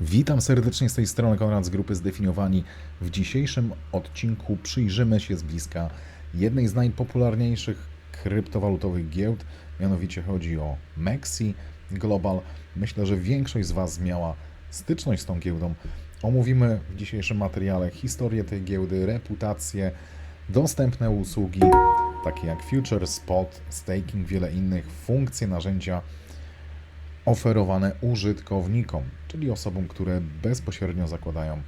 Witam serdecznie z tej strony Konrad z grupy Zdefiniowani. W dzisiejszym odcinku przyjrzymy się z bliska jednej z najpopularniejszych kryptowalutowych giełd, mianowicie chodzi o Mexi Global. Myślę, że większość z Was miała styczność z tą giełdą. Omówimy w dzisiejszym materiale historię tej giełdy, reputację, dostępne usługi, takie jak Future, Spot, Staking, wiele innych, funkcje, narzędzia oferowane użytkownikom, czyli osobom, które bezpośrednio zakładają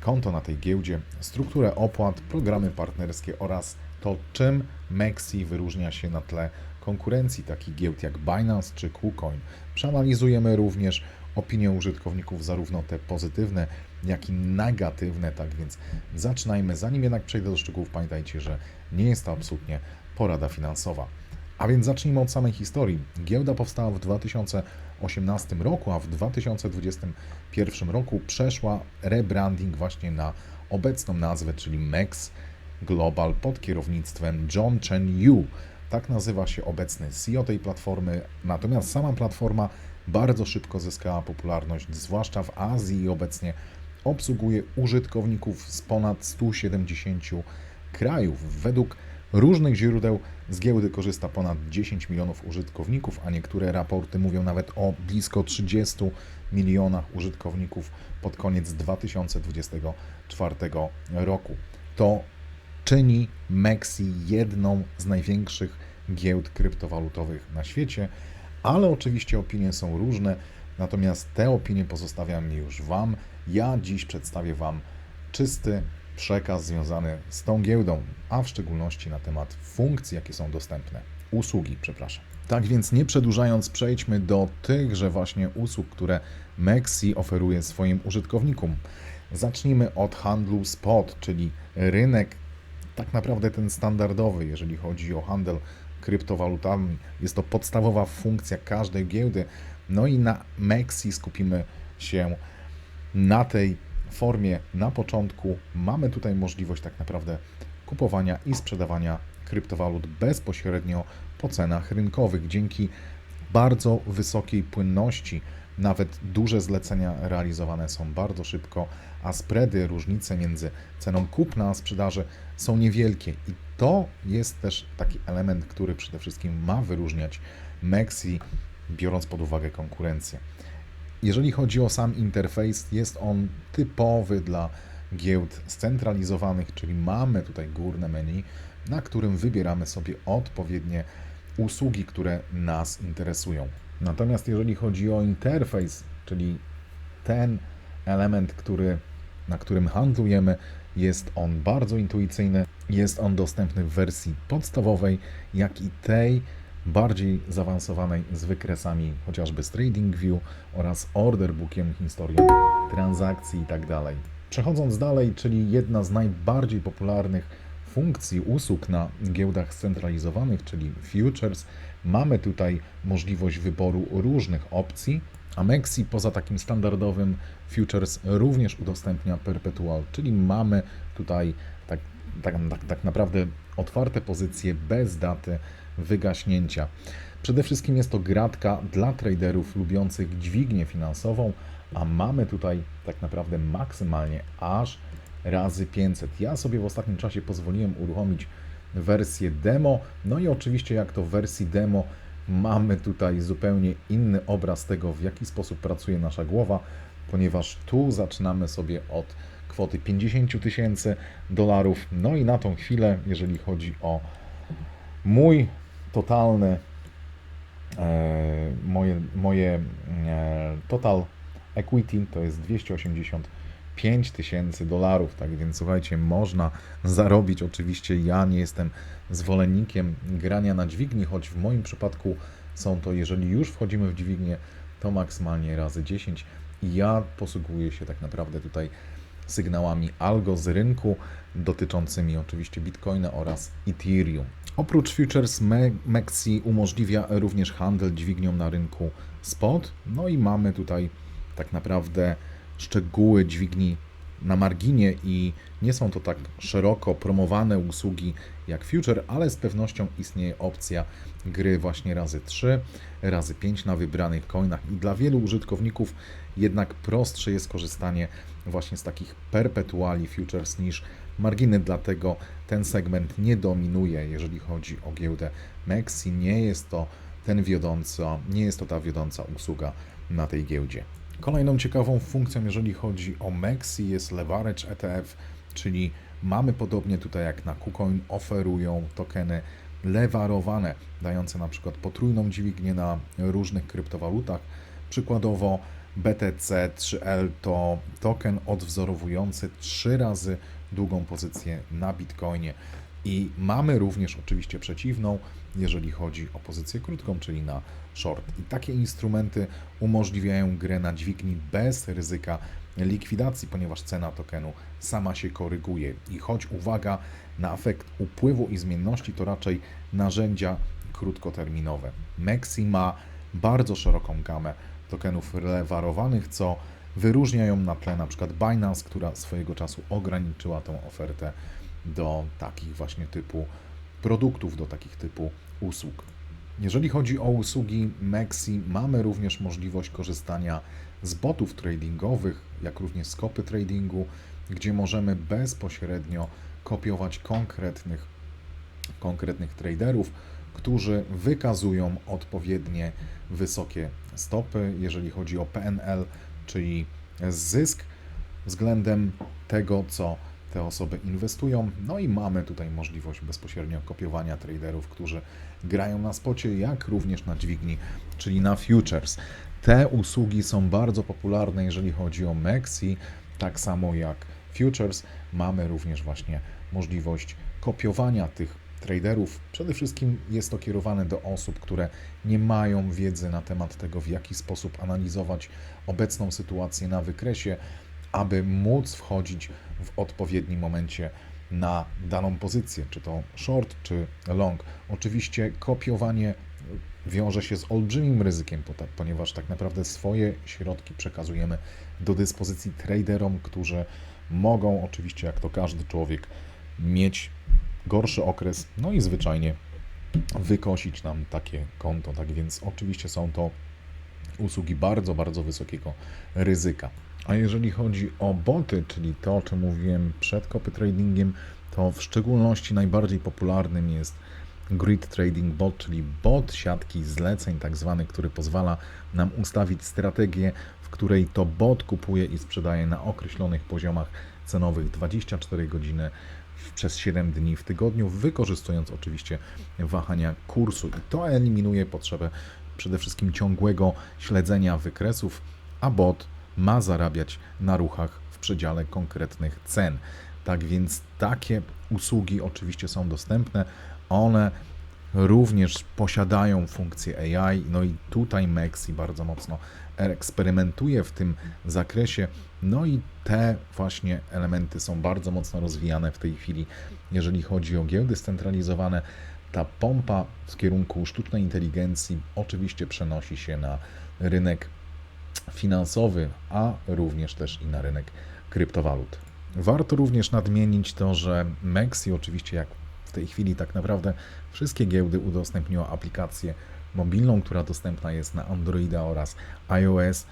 konto na tej giełdzie, strukturę opłat, programy partnerskie oraz to, czym Mexi wyróżnia się na tle konkurencji takich giełd jak Binance czy KuCoin. Przeanalizujemy również opinie użytkowników, zarówno te pozytywne, jak i negatywne. Tak więc zaczynajmy. Zanim jednak przejdę do szczegółów, pamiętajcie, że nie jest to absolutnie porada finansowa. A więc zacznijmy od samej historii. Giełda powstała w 2018 roku, a w 2021 roku przeszła rebranding właśnie na obecną nazwę, czyli MEX Global pod kierownictwem John Chen Yu. Tak nazywa się obecny CEO tej platformy. Natomiast sama platforma bardzo szybko zyskała popularność, zwłaszcza w Azji i obecnie obsługuje użytkowników z ponad 170 krajów. Według różnych źródeł z giełdy korzysta ponad 10 milionów użytkowników, a niektóre raporty mówią nawet o blisko 30 milionach użytkowników pod koniec 2024 roku. To czyni Mexi jedną z największych giełd kryptowalutowych na świecie, ale oczywiście opinie są różne, natomiast te opinie pozostawiam już Wam. Ja dziś przedstawię Wam czysty przekaz związany z tą giełdą, a w szczególności na temat funkcji, jakie są dostępne. Usługi, przepraszam. Tak więc nie przedłużając, przejdźmy do tychże właśnie usług, które Mexi oferuje swoim użytkownikom. Zacznijmy od handlu spot, czyli rynek tak naprawdę ten standardowy, jeżeli chodzi o handel kryptowalutami. Jest to podstawowa funkcja każdej giełdy. No i na Mexi skupimy się na tej formie na początku. Mamy tutaj możliwość tak naprawdę kupowania i sprzedawania kryptowalut bezpośrednio po cenach rynkowych. Dzięki bardzo wysokiej płynności, nawet duże zlecenia realizowane są bardzo szybko, a spready, różnice między ceną kupna a sprzedaży są niewielkie. I to jest też taki element, który przede wszystkim ma wyróżniać Mexi, biorąc pod uwagę konkurencję. Jeżeli chodzi o sam interfejs, jest on typowy dla giełd scentralizowanych, czyli mamy tutaj górne menu, na którym wybieramy sobie odpowiednie usługi, które nas interesują. Natomiast jeżeli chodzi o interfejs, czyli ten element, który, na którym handlujemy, jest on bardzo intuicyjny, jest on dostępny w wersji podstawowej, jak i tej bardziej zaawansowanej z wykresami chociażby z TradingView oraz order bookiem, historią transakcji itd. Tak Przechodząc dalej, czyli jedna z najbardziej popularnych funkcji usług na giełdach scentralizowanych, czyli futures, mamy tutaj możliwość wyboru różnych opcji, a Mexi poza takim standardowym futures również udostępnia perpetual, czyli mamy tutaj tak, tak, tak, tak naprawdę otwarte pozycje bez daty wygaśnięcia. Przede wszystkim jest to gratka dla traderów lubiących dźwignię finansową, a mamy tutaj tak naprawdę maksymalnie aż razy 500. Ja sobie w ostatnim czasie pozwoliłem uruchomić wersję demo, no i oczywiście jak to w wersji demo mamy tutaj zupełnie inny obraz tego, w jaki sposób pracuje nasza głowa, ponieważ tu zaczynamy sobie od kwoty 50 tysięcy dolarów. No i na tą chwilę, jeżeli chodzi o mój totalny, e, moje, moje e, total equity to jest 285 tysięcy dolarów, tak więc słuchajcie, można zarobić. Oczywiście ja nie jestem zwolennikiem grania na dźwigni, choć w moim przypadku są to, jeżeli już wchodzimy w dźwignię, to maksymalnie razy 10 i ja posługuję się tak naprawdę tutaj sygnałami algo z rynku dotyczącymi oczywiście Bitcoina oraz Ethereum. Oprócz futures Mexi umożliwia również handel dźwignią na rynku spot. No i mamy tutaj tak naprawdę szczegóły dźwigni na marginie i nie są to tak szeroko promowane usługi jak Future, ale z pewnością istnieje opcja gry właśnie razy 3, razy 5 na wybranych coinach i dla wielu użytkowników jednak prostsze jest korzystanie właśnie z takich perpetuali futures niż marginy, dlatego ten segment nie dominuje, jeżeli chodzi o giełdę Mexi. Nie jest to ten wiodąca, nie jest to ta wiodąca usługa na tej giełdzie. Kolejną ciekawą funkcją, jeżeli chodzi o Mexi, jest leverage ETF, czyli mamy podobnie tutaj jak na KuCoin, oferują tokeny lewarowane, dające na przykład potrójną dźwignię na różnych kryptowalutach. Przykładowo BTC 3L to token odwzorowujący trzy razy długą pozycję na Bitcoinie. I mamy również oczywiście przeciwną, jeżeli chodzi o pozycję krótką, czyli na short. I takie instrumenty umożliwiają grę na dźwigni bez ryzyka likwidacji, ponieważ cena tokenu sama się koryguje. I choć uwaga na efekt upływu i zmienności, to raczej narzędzia krótkoterminowe. Mexi ma bardzo szeroką gamę tokenów lewarowanych, co wyróżnia ją na tle przykład Binance, która swojego czasu ograniczyła tę ofertę do takich właśnie typu produktów, do takich typu usług. Jeżeli chodzi o usługi Mexi, mamy również możliwość korzystania z botów tradingowych, jak również z kopy tradingu, gdzie możemy bezpośrednio kopiować konkretnych, konkretnych traderów, którzy wykazują odpowiednie wysokie stopy, jeżeli chodzi o PNL, czyli zysk względem tego, co te osoby inwestują. No i mamy tutaj możliwość bezpośrednio kopiowania traderów, którzy grają na spocie, jak również na dźwigni, czyli na futures. Te usługi są bardzo popularne, jeżeli chodzi o Mexi, tak samo jak futures. Mamy również właśnie możliwość kopiowania tych traderów. Przede wszystkim jest to kierowane do osób, które nie mają wiedzy na temat tego, w jaki sposób analizować obecną sytuację na wykresie, aby móc wchodzić w odpowiednim momencie na daną pozycję, czy to short, czy long. Oczywiście kopiowanie wiąże się z olbrzymim ryzykiem, ponieważ tak naprawdę swoje środki przekazujemy do dyspozycji traderom, którzy mogą oczywiście, jak to każdy człowiek, mieć gorszy okres, no i zwyczajnie wykosić nam takie konto. Tak więc oczywiście są to usługi bardzo, bardzo wysokiego ryzyka. A jeżeli chodzi o boty, czyli to, o czym mówiłem przed copy tradingiem, to w szczególności najbardziej popularnym jest Grid Trading Bot, czyli bot siatki zleceń, tak zwany, który pozwala nam ustawić strategię, w której to bot kupuje i sprzedaje na określonych poziomach cenowych 24 godziny przez 7 dni w tygodniu, wykorzystując oczywiście wahania kursu. I to eliminuje potrzebę przede wszystkim ciągłego śledzenia wykresów, a bot ma zarabiać na ruchach w przedziale konkretnych cen. Tak więc takie usługi oczywiście są dostępne. One również posiadają funkcję AI, no i tutaj Mexi bardzo mocno eksperymentuje w tym zakresie. No i te właśnie elementy są bardzo mocno rozwijane w tej chwili, jeżeli chodzi o giełdy scentralizowane. Ta pompa w kierunku sztucznej inteligencji oczywiście przenosi się na rynek finansowy, a również też i na rynek kryptowalut. Warto również nadmienić to, że Mexi oczywiście jak w tej chwili tak naprawdę wszystkie giełdy udostępniło aplikację mobilną, która dostępna jest na Androida oraz iOS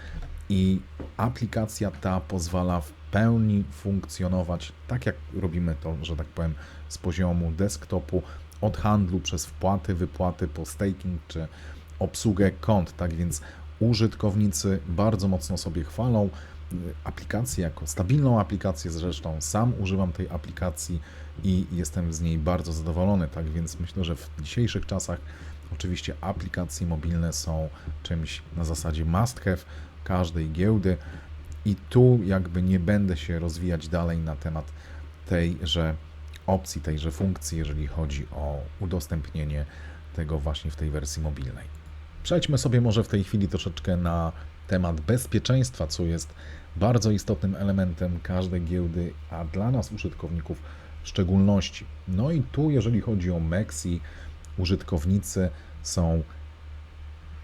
i aplikacja ta pozwala w pełni funkcjonować tak jak robimy to, że tak powiem, z poziomu desktopu, od handlu przez wpłaty, wypłaty po staking czy obsługę kont. Tak więc użytkownicy bardzo mocno sobie chwalą aplikację jako stabilną aplikację. Zresztą sam używam tej aplikacji i jestem z niej bardzo zadowolony. Tak więc myślę, że w dzisiejszych czasach oczywiście aplikacje mobilne są czymś na zasadzie must have każdej giełdy. I tu jakby nie będę się rozwijać dalej na temat tejże opcji, tejże funkcji, jeżeli chodzi o udostępnienie tego właśnie w tej wersji mobilnej. Przejdźmy sobie może w tej chwili troszeczkę na temat bezpieczeństwa, co jest bardzo istotnym elementem każdej giełdy, a dla nas użytkowników w szczególności. No i tu, jeżeli chodzi o Mexi, użytkownicy są,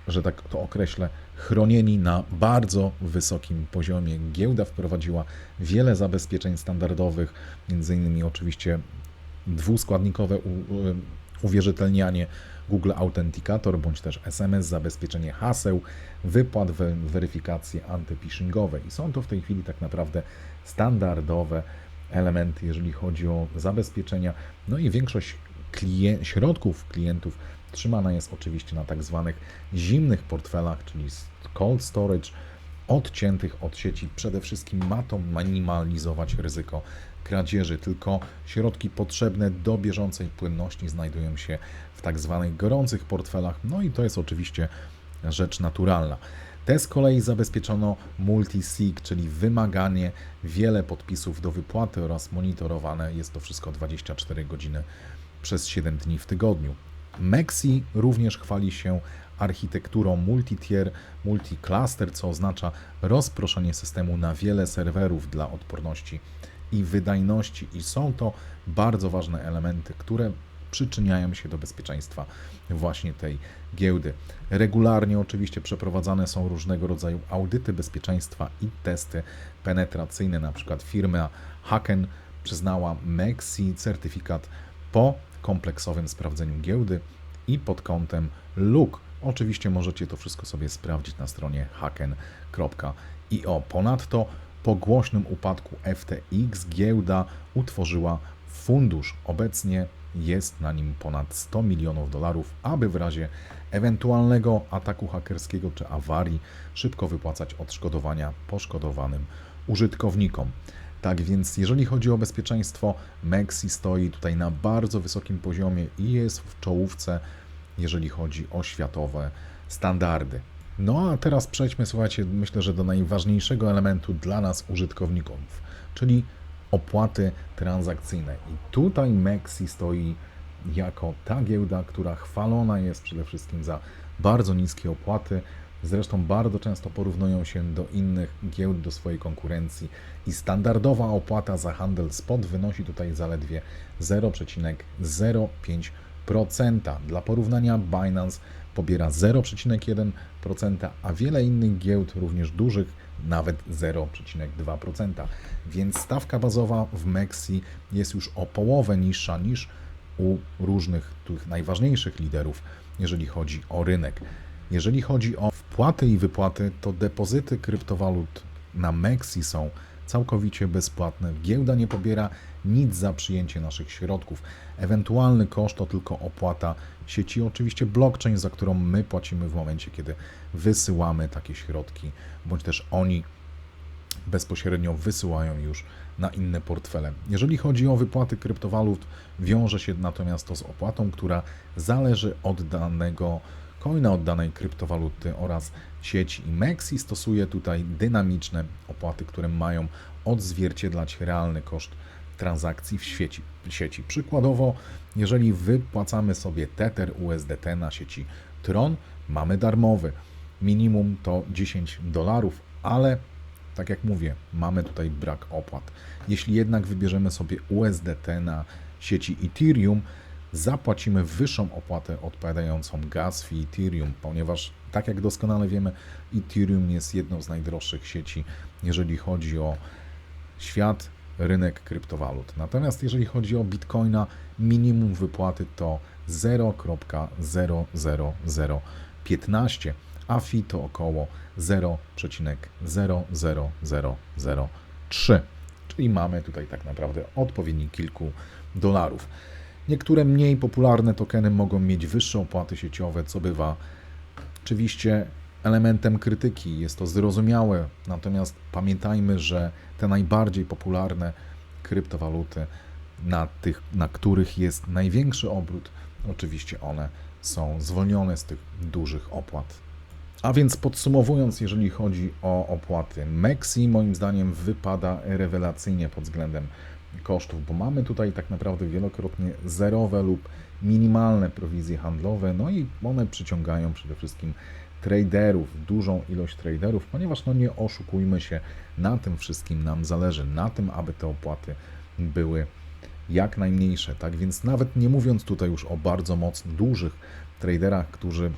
że tak to określę, chronieni na bardzo wysokim poziomie. Giełda wprowadziła wiele zabezpieczeń standardowych, między innymi oczywiście dwuskładnikowe u, uwierzytelnianie Google Authenticator bądź też SMS, zabezpieczenie haseł, wypłat, we, weryfikacje antyphishingowe. I są to w tej chwili tak naprawdę standardowe elementy, jeżeli chodzi o zabezpieczenia. No i większość klien- środków klientów trzymana jest oczywiście na tak zwanych zimnych portfelach, czyli cold storage, odciętych od sieci. Przede wszystkim ma to minimalizować ryzyko kradzieży, tylko środki potrzebne do bieżącej płynności znajdują się w tak zwanych gorących portfelach, no i to jest oczywiście rzecz naturalna. Te z kolei zabezpieczono multi-sig, czyli wymaganie wiele podpisów do wypłaty oraz monitorowane jest to wszystko 24 godziny przez 7 dni w tygodniu. Mexi również chwali się architekturą multi-tier, multi-cluster, co oznacza rozproszenie systemu na wiele serwerów dla odporności i wydajności i są to bardzo ważne elementy, które przyczyniają się do bezpieczeństwa właśnie tej giełdy. Regularnie oczywiście przeprowadzane są różnego rodzaju audyty bezpieczeństwa i testy penetracyjne, na przykład firma Haken przyznała Mexi certyfikat po kompleksowym sprawdzeniu giełdy i pod kątem luk. Oczywiście możecie to wszystko sobie sprawdzić na stronie haken.io. Ponadto po głośnym upadku FTX giełda utworzyła fundusz. Obecnie jest na nim ponad 100 milionów dolarów, aby w razie ewentualnego ataku hakerskiego czy awarii szybko wypłacać odszkodowania poszkodowanym użytkownikom. Tak więc, jeżeli chodzi o bezpieczeństwo, Mexi stoi tutaj na bardzo wysokim poziomie i jest w czołówce, jeżeli chodzi o światowe standardy. No a teraz przejdźmy, słuchajcie, myślę, że do najważniejszego elementu dla nas, użytkowników, czyli opłaty transakcyjne. I tutaj Mexi stoi jako ta giełda, która chwalona jest przede wszystkim za bardzo niskie opłaty. Zresztą bardzo często porównują się do innych giełd, do swojej konkurencji i standardowa opłata za handel spot wynosi tutaj zaledwie 0,05%. Dla porównania Binance pobiera 0,1%, a wiele innych giełd, również dużych, nawet 0,2%. Więc stawka bazowa w Mexi jest już o połowę niższa niż u różnych tych najważniejszych liderów, jeżeli chodzi o rynek. Jeżeli chodzi o wpłaty i wypłaty, to depozyty kryptowalut na Mexi są całkowicie bezpłatne. Giełda nie pobiera nic za przyjęcie naszych środków. Ewentualny koszt to tylko opłata sieci, oczywiście blockchain, za którą my płacimy w momencie, kiedy wysyłamy takie środki, bądź też oni bezpośrednio wysyłają już na inne portfele. Jeżeli chodzi o wypłaty kryptowalut, wiąże się natomiast to z opłatą, która zależy od danego coina, od danej kryptowaluty oraz sieci. I Mexi stosuje tutaj dynamiczne opłaty, które mają odzwierciedlać realny koszt transakcji w sieci. sieci. Przykładowo, jeżeli wypłacamy sobie Tether USDT na sieci Tron, mamy darmowy. Minimum to 10 dolarów, ale tak jak mówię, mamy tutaj brak opłat. Jeśli jednak wybierzemy sobie USDT na sieci Ethereum, zapłacimy wyższą opłatę odpowiadającą gas fee Ethereum, ponieważ tak jak doskonale wiemy, Ethereum jest jedną z najdroższych sieci, jeżeli chodzi o świat, rynek kryptowalut. Natomiast jeżeli chodzi o Bitcoina, minimum wypłaty to 0,00015, a fee to około 0,00003. Czyli mamy tutaj tak naprawdę odpowiednik kilku dolarów. Niektóre mniej popularne tokeny mogą mieć wyższe opłaty sieciowe, co bywa oczywiście elementem krytyki. Jest to zrozumiałe, natomiast pamiętajmy, że te najbardziej popularne kryptowaluty, na, tych, na których jest największy obrót, oczywiście one są zwolnione z tych dużych opłat. A więc podsumowując, jeżeli chodzi o opłaty, Mexi moim zdaniem wypada rewelacyjnie pod względem kosztów, bo mamy tutaj tak naprawdę wielokrotnie zerowe lub minimalne prowizje handlowe, no i one przyciągają przede wszystkim traderów, dużą ilość traderów, ponieważ no nie oszukujmy się, na tym wszystkim nam zależy, na tym, aby te opłaty były jak najmniejsze, tak więc nawet nie mówiąc tutaj już o bardzo mocno dużych traderach, którzy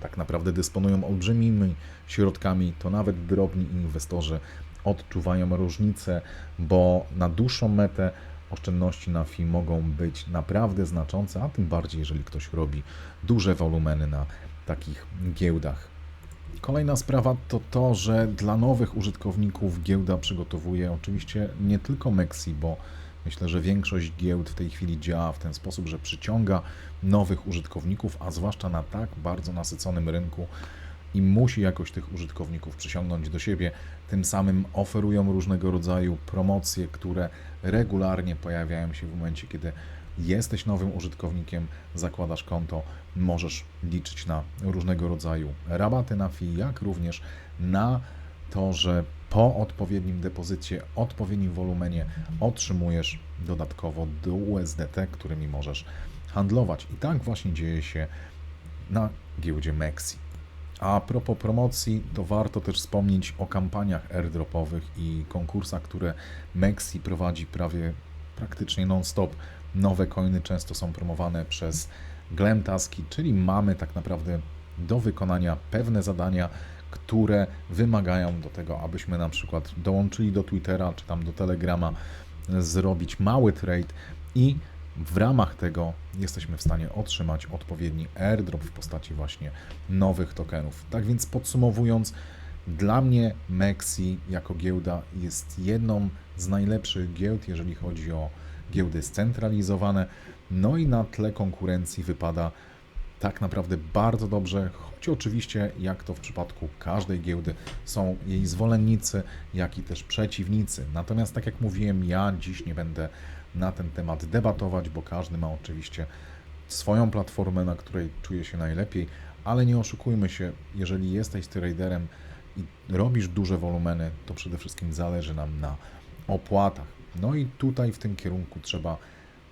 tak naprawdę dysponują olbrzymimi środkami, to nawet drobni inwestorzy odczuwają różnicę, bo na dłuższą metę oszczędności na FI mogą być naprawdę znaczące, a tym bardziej, jeżeli ktoś robi duże wolumeny na takich giełdach. Kolejna sprawa to to, że dla nowych użytkowników giełda przygotowuje oczywiście nie tylko Mexi, bo myślę, że większość giełd w tej chwili działa w ten sposób, że przyciąga nowych użytkowników, a zwłaszcza na tak bardzo nasyconym rynku i musi jakoś tych użytkowników przyciągnąć do siebie. Tym samym oferują różnego rodzaju promocje, które regularnie pojawiają się w momencie, kiedy jesteś nowym użytkownikiem, zakładasz konto, możesz liczyć na różnego rodzaju rabaty na FI, jak również na to, że po odpowiednim depozycie, odpowiednim wolumenie otrzymujesz dodatkowo do USDT, którymi możesz handlować. I tak właśnie dzieje się na giełdzie Mexi. A propos promocji, to warto też wspomnieć o kampaniach airdropowych i konkursach, które Mexi prowadzi prawie praktycznie non-stop. Nowe coiny często są promowane przez Glam Taski, czyli mamy tak naprawdę do wykonania pewne zadania, które wymagają do tego, abyśmy na przykład dołączyli do Twittera czy tam do Telegrama, zrobić mały trade i w ramach tego jesteśmy w stanie otrzymać odpowiedni airdrop w postaci właśnie nowych tokenów. Tak więc podsumowując, dla mnie Mexi jako giełda jest jedną z najlepszych giełd, jeżeli chodzi o giełdy scentralizowane. No i na tle konkurencji wypada tak naprawdę bardzo dobrze, choć oczywiście, jak to w przypadku każdej giełdy, są jej zwolennicy, jak i też przeciwnicy. Natomiast, tak jak mówiłem, ja dziś nie będę na ten temat debatować, bo każdy ma oczywiście swoją platformę, na której czuje się najlepiej, ale nie oszukujmy się, jeżeli jesteś traderem i robisz duże wolumeny, to przede wszystkim zależy nam na opłatach. No i tutaj w tym kierunku trzeba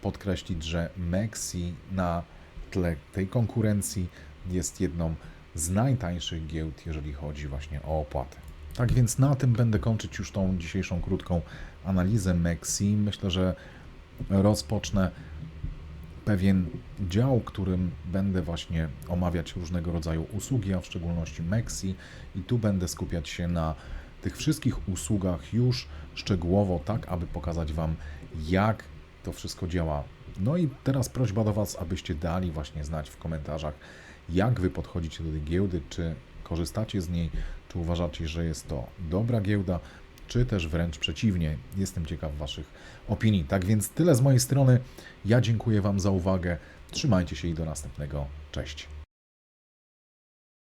podkreślić, że Mexi na tle tej konkurencji jest jedną z najtańszych giełd, jeżeli chodzi właśnie o opłaty. Tak więc na tym będę kończyć już tą dzisiejszą krótką analizę Mexi. Myślę, że rozpocznę pewien dział, którym będę właśnie omawiać różnego rodzaju usługi, a w szczególności Mexi i tu będę skupiać się na tych wszystkich usługach już szczegółowo, tak aby pokazać Wam, jak to wszystko działa. No i teraz prośba do Was, abyście dali właśnie znać w komentarzach, jak Wy podchodzicie do tej giełdy, czy korzystacie z niej, czy uważacie, że jest to dobra giełda, czy też wręcz przeciwnie. Jestem ciekaw Waszych opinii. Tak więc tyle z mojej strony. Ja dziękuję Wam za uwagę. Trzymajcie się i do następnego. Cześć.